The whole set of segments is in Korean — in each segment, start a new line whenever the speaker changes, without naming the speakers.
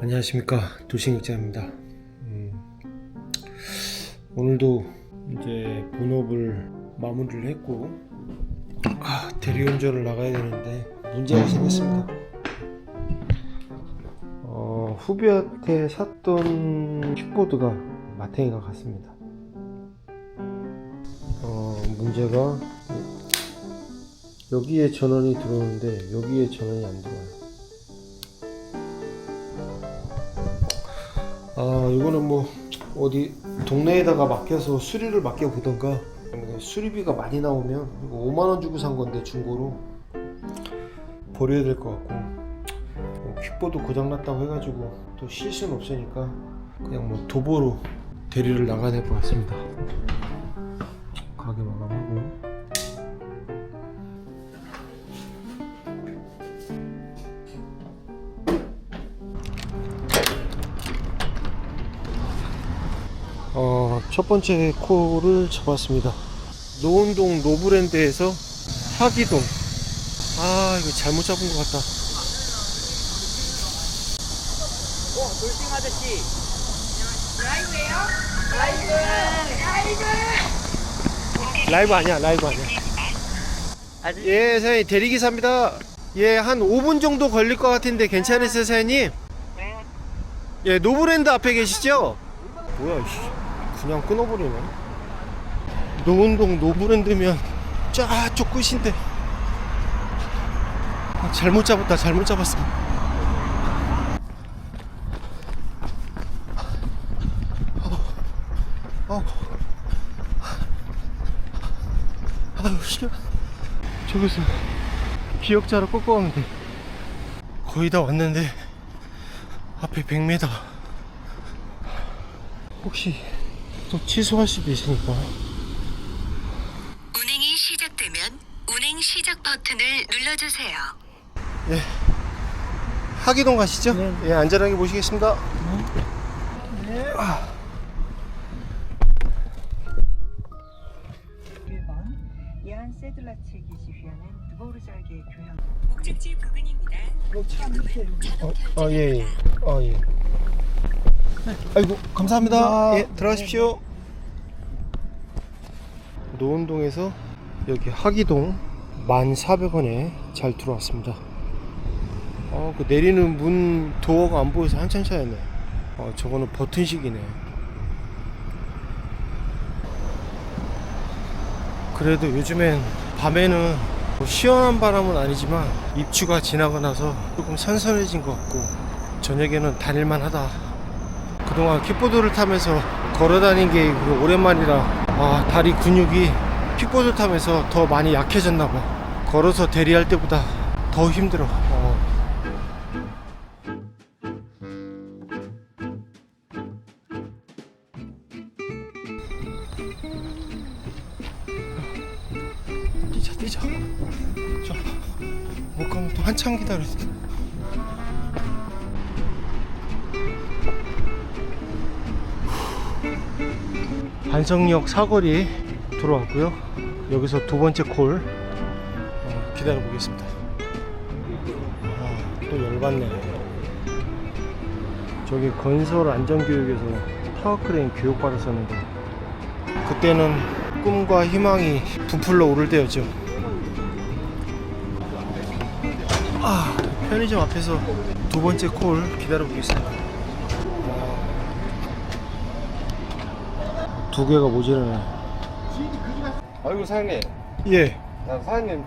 안녕하십니까 도신극자입니다. 음, 오늘도 이제 본업을 마무리를 했고 아, 대리운전을 나가야 되는데 문제가 생겼습니다. 어, 후배한테 샀던 킥보드가 마탱이가 갔습니다. 어, 문제가 여기에 전원이 들어오는데 여기에 전원이 안 들어와요. 아 이거는 뭐 어디 동네에다가 맡겨서 수리를 맡겨 보던가. 수리비가 많이 나오면 이거 5만 원 주고 산 건데 중고로. 버려야 될 것 같고. 뭐 킥보드 고장 났다고 해가지고 또 실 수는 없으니까 그냥 뭐 도보로 대리를 나가야 될 것 같습니다. 첫 번째 콜을 잡았습니다. 노은동 노브랜드에서 하기동. 아, 이거 잘못 잡은 것 같다.
어, 돌싱 아저씨.
라이브 아니야, 라이브 아니야.
아저씨.
예, 사장님, 대리기사입니다. 예, 한 5분 정도 걸릴 것 같은데 괜찮으세요, 사장님? 예, 노브랜드 앞에 계시죠? 뭐야, 씨. 그냥 끊어버리네. 노은동 노브랜드면 저쪽 끝인데. 아, 잘못 잡았다, 잘못 잡았어. 어, 아유, 씨. 저기서 기억자로 꺾어 가면 돼. 거의 다 왔는데 앞에 100m. 혹시 또 취소할 수도 있으니까.
운행이 시작되면 운행 시작 버튼을 눌러주세요.
하기동 가시죠? 예, 안전하게 모시겠습니다.
예안 세들라체 기 지휘하는 드보르자르게 교향
목적지 부근입니다.
어, 어, 예, 예. 어, 예. 아이고, 감사합니다. 예, 들어가십시오. 노원동에서 여기 하기동 1,400원에 잘 들어왔습니다. 어, 그 내리는 문 도어가 안 보여서 한참 차였네. 어, 저거는 버튼식이네. 그래도 요즘엔 밤에는 뭐 시원한 바람은 아니지만 입추가 지나고 나서 조금 선선해진 것 같고 저녁에는 다닐만 하다. 그동안 킥보드를 타면서 걸어 다닌 게 이거 오랜만이라 아, 다리 근육이 킥보드 타면서 더 많이 약해졌나 봐. 걸어서 대리할 때보다 더 힘들어. 반성역 사거리 들어왔고요 여기서 두 번째 콜 어, 기다려 보겠습니다 아, 또 열받네 저기 건설 안전교육에서 타워크레인 교육받았었는데 그때는 꿈과 희망이 부풀러 오를 때였죠. 아, 편의점 앞에서 두 번째 콜 기다려 보겠습니다. 두 개가 모자라네.
아이고 사장님,
예.
난 사장님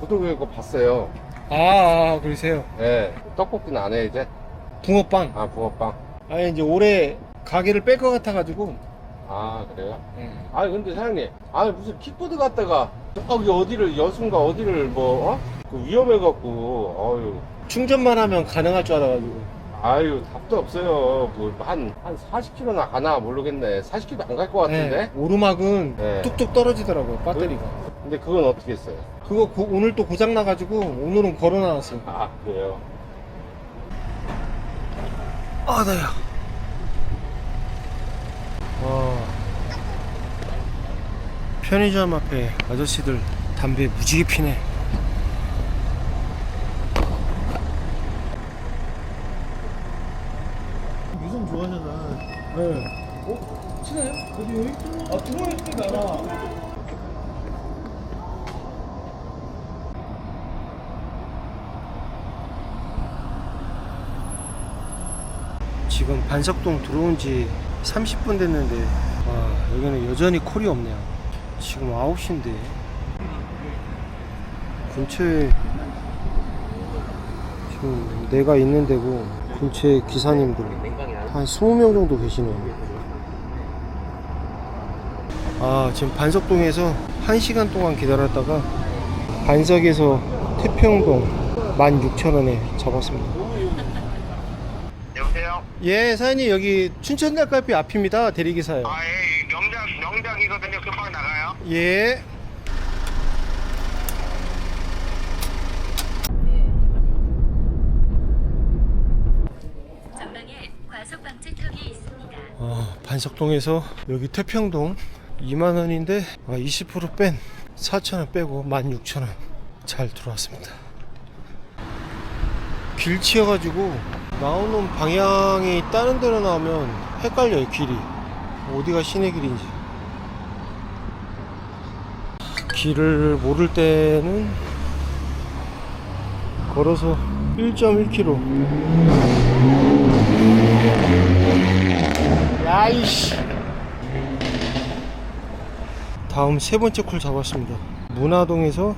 보도국에 거 봤어요.
아, 아 그러세요.
예, 떡볶이는 안 해 이제.
붕어빵.
아 붕어빵.
아니 이제 올해 가게를 뺄 것 같아가지고.
아 그래요? 아니 근데 사장님, 아니 무슨 킥보드 갔다가 저기 어디를 여순가 어디를 뭐 어? 그 위험해갖고, 아유,
충전만 하면 가능할 줄 알아가지고.
아유 답도 없어요. 뭐한한 40km나 가나 모르겠네. 40km 안 갈 것 같은데.
네, 오르막은
네.
뚝뚝 떨어지더라고요 배터리가.
근데 그건 어떻게 했어요?
그거 고- 오늘 또 고장 나가지고 오늘은 걸어놔놨어요.
아 그래요?
아, 나야. 와. 편의점 앞에 아저씨들 담배 무지개 피네. 네. 어? 친해요? 어디? 아, 두번에 또 나나. 지금 반석동 들어온 지 30분 됐는데, 와, 여기는 여전히 콜이 없네요. 지금 9시인데, 근처에 지금 내가 있는 데고, 근처에 기사님들 한 20명 정도 계시네요. 아, 지금 반석동에서 1시간 동안 기다렸다가 반석에서 태평동 16,000원에 잡았습니다.
여보세요?
예, 사장님 여기 춘천닭갈비 앞입니다. 대리기사요.
아, 예, 명작, 명작이거든요. 금방 나가요.
예.
전방에 과속 방지턱이 있습니다.
어, 반석동에서 여기 태평동 2만 원인데 아, 20%뺀 4천 원 빼고 16,000원 잘 들어왔습니다. 길 치여가지고 나오는 방향이 다른 데로 나오면 헷갈려요 길이. 어디가 시내 길인지. 길을 모를 때는 걸어서 1.1km 야이씨. 다음 세 번째 콜 잡았습니다. 문화동에서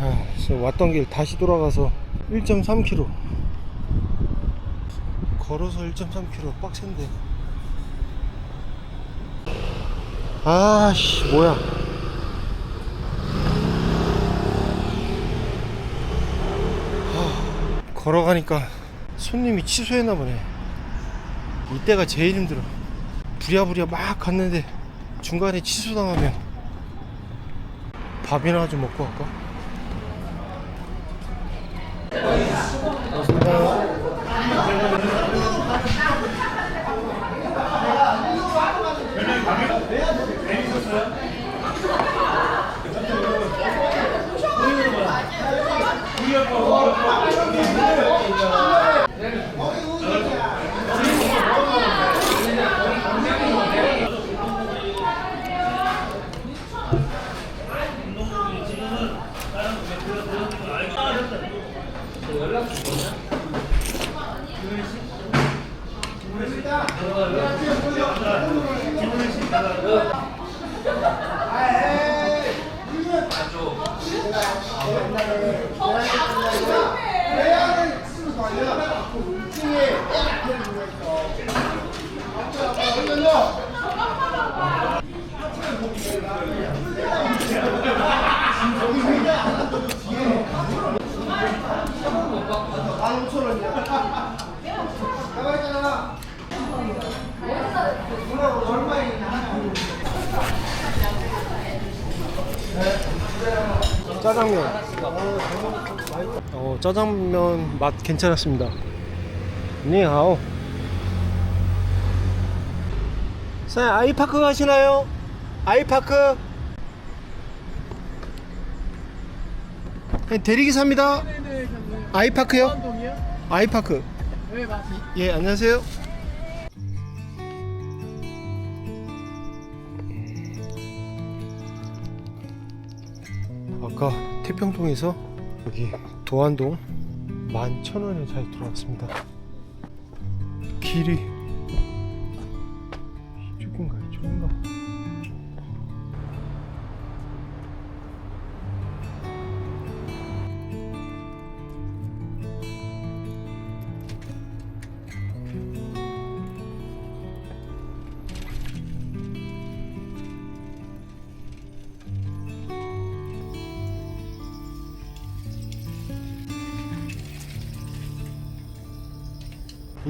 아, 왔던 길 다시 돌아가서 1.3km 걸어서 1.3km 빡센데. 아씨 뭐야. 하, 걸어가니까 손님이 취소했나 보네. 이때가 제일 힘들어 부랴부랴 막 갔는데 중간에 취소당하면 밥이나 좀 먹고 갈까? 짜장면 어, 짜장면 맛 괜찮았습니다 니하오 사장님 아이파크 가시나요? 아이파크. 네, 대리기사입니다. 아이파크요? 아이파크. 예 안녕하세요. 아까 태평동에서 여기 도안동 11,000원에 잘 들어왔습니다. 길이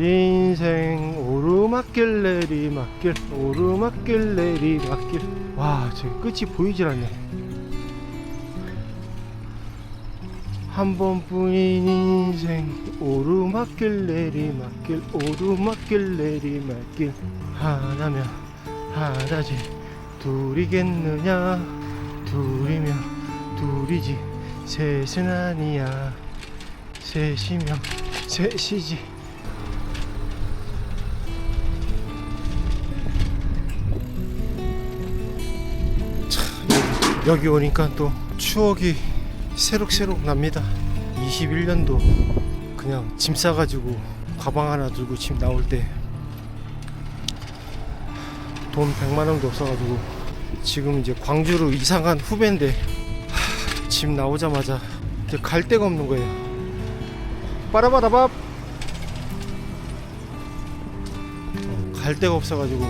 인생 오르막길 내리막길 오르막길 내리막길. 와 저기 끝이 보이질 않네. 한 번뿐인 인생 오르막길 내리막길 오르막길 내리막길. 하나면 하나지. 둘이겠느냐? 둘이면 둘이지. 셋은 아니야. 셋이면 셋이지 여기 오니까 또 추억이 새록새록 납니다. 21년도 그냥 짐 싸가지고 가방 하나 들고 집 나올 때 돈 100만 원도 없어가지고 지금 이제 광주로 간 후배인데 하, 집 나오자마자 갈 데가 없는 거예요. 빠라바라밥! 어, 갈 데가 없어가지고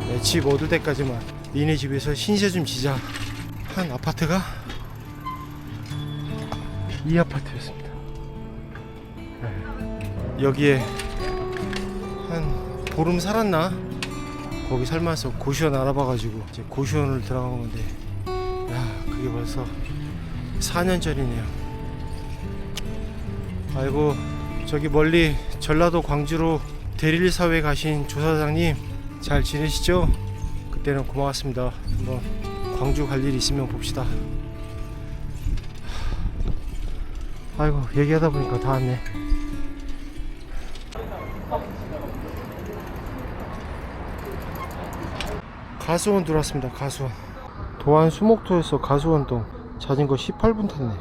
네, 집 얻을 때까지만 니네 집에서 신세 좀 지자 한 아파트가 이 아파트였습니다. 네. 여기에 한 보름 살았나? 거기 살면서 고시원 알아봐가지고 이제 고시원을 들어간 건데 야 그게 벌써 4년 전이네요 아이고 저기 멀리 전라도 광주로 대릴 사회 가신 조사장님 잘 지내시죠? 그때는 고마웠습니다 한번 광주 갈 일 있으면 봅시다 아이고 얘기하다 보니까 다 왔네 가수원 들어왔습니다. 가수원. 도안 수목토에서 가수원동 자전거 18분 탔네.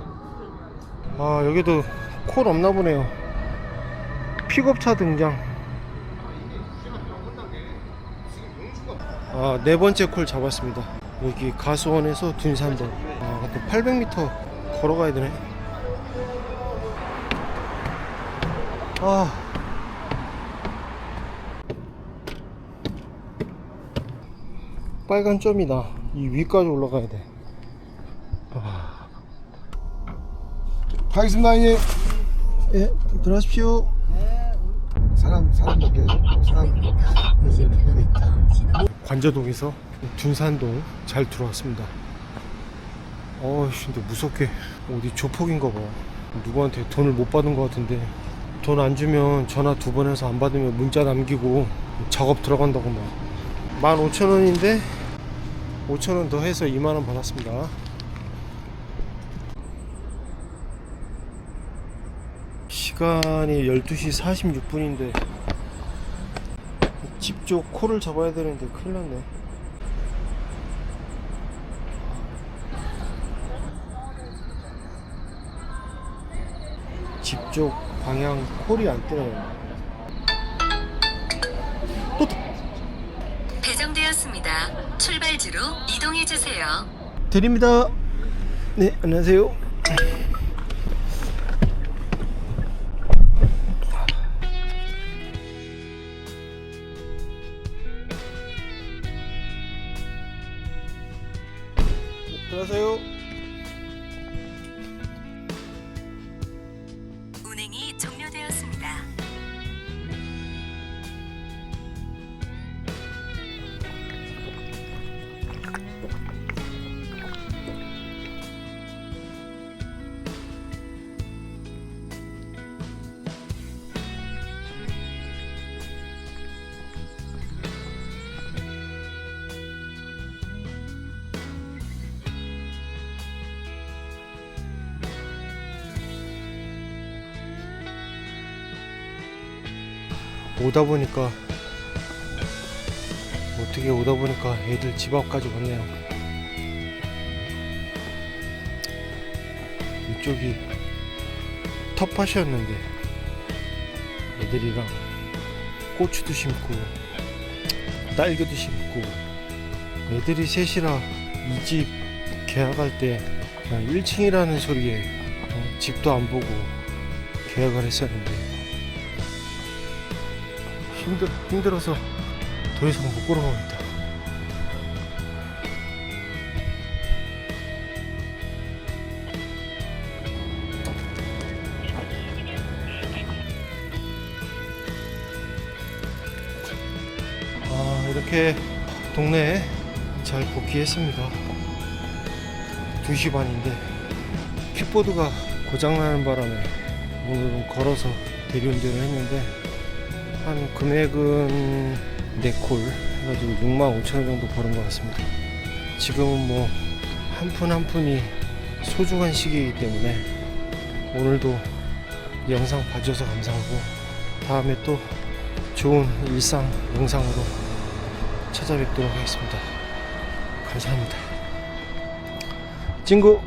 아 여기도 콜 없나 보네요. 픽업차 등장. 아 네 번째 콜 잡았습니다. 여기 가수원에서 둔산동. 아 근데 800m 걸어가야 되네. 아. 빨간 점이다. 이 위까지 올라가야 돼. 아.
가겠습니다 형님
예, 들어가십시오.
사람 사람 밖에 사람
관저동에서 둔산동 잘 들어왔습니다. 어이씨, 근데 무섭게 어디 조폭인가 봐. 누구한테 돈을 못 받은 것 같은데 돈 안 주면 전화 두 번 해서 안 받으면 문자 남기고 작업 들어간다고 막. 15,000원인데 5,000원 더 해서 2만원 받았습니다. 시간이 12시 46분인데 집쪽 코를 잡아야 되는데 큰일 났네. 집 쪽 방향 콜이 안 뜨네요.
배정되었습니다. 출발지로 이동해 주세요.
드립니다. 네. 안녕하세요. 오다 보니까 어떻게 오다 보니까 애들 집 앞까지 왔네요. 이쪽이 텃밭이었는데 애들이랑 고추도 심고 딸기도 심고 애들이 셋이라 이 집 계약할 때 그냥 1층이라는 소리에 어, 집도 안 보고 계약을 했었는데 힘들, 힘들어서 더 이상 못 걸어가겠다. 아, 이렇게 동네에 잘 복귀했습니다. 2시 반인데 킥보드가 고장나는 바람에 오늘은 걸어서 대리운전을 했는데 한 금액은 4콜 해가지고 6만 5천 원 정도 버는 것 같습니다. 지금은 뭐 한푼한 푼이 소중한 시기이기 때문에 오늘도 영상 봐주셔서 감사하고 다음에 또 좋은 일상 영상으로 찾아뵙도록 하겠습니다. 감사합니다. 친구